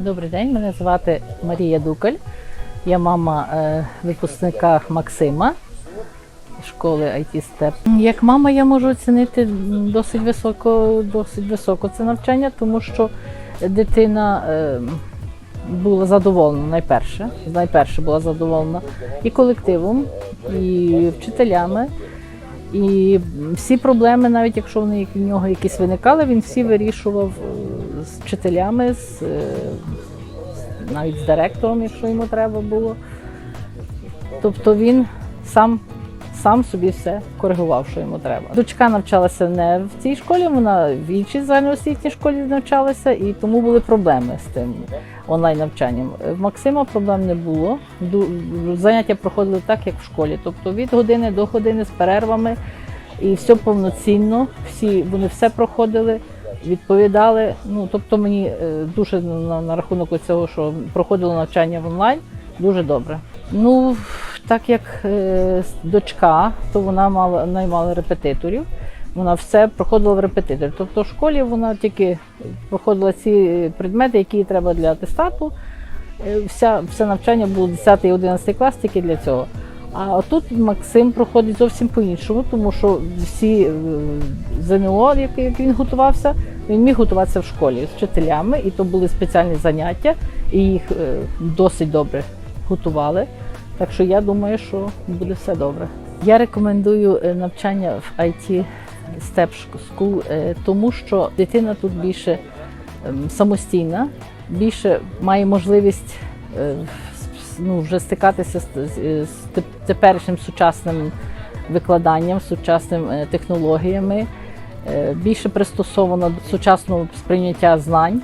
Добрий день, мене звати Марія Дукаль. Я мама е, випускника Максима школи IT Step. Як мама я можу оцінити досить високо, досить високо це навчання, тому що дитина е, була задоволена найперше. Найперше була задоволена і колективом, і вчителями. І всі проблеми, навіть якщо в нього якісь виникали, він всі вирішував е, з вчителями, з, е, навіть з директором, якщо йому треба було. Тобто він сам, сам собі все коригував, що йому треба. Дочка навчалася не в цій школі, вона в іншій загальноосвітній школі навчалася, і тому були проблеми з тим онлайн-навчанням. В Максима проблем не було. Заняття проходили так, як в школі. Тобто від години до години з перервами, і все повноцінно. Всі вони все проходили, відповідали. Ну тобто мені е, дуже на, на рахунок цього, що проходило навчання в онлайн, дуже добре. Ну так як е, дочка, то вона мала наймала репетиторів. Вона все проходила в репетиторі. Тобто в школі вона тільки проходила ці предмети, які їй треба для атестату. Е, Вся, все навчання було 10 і 11 клас тільки для цього. А тут Максим проходить зовсім по-іншому, тому що всі е, ЗНО, як, як він готувався, він міг готуватися в школі з вчителями, і то були спеціальні заняття, і їх е, досить добре готували. Так що я думаю, що буде все добре. Я рекомендую е, навчання в IT Step School, тому що дитина тут більше ем, самостійна, більше має можливість е, ну, вже стикатися з, теперішнім сучасним викладанням, сучасними технологіями, більше пристосовано до сучасного сприйняття знань.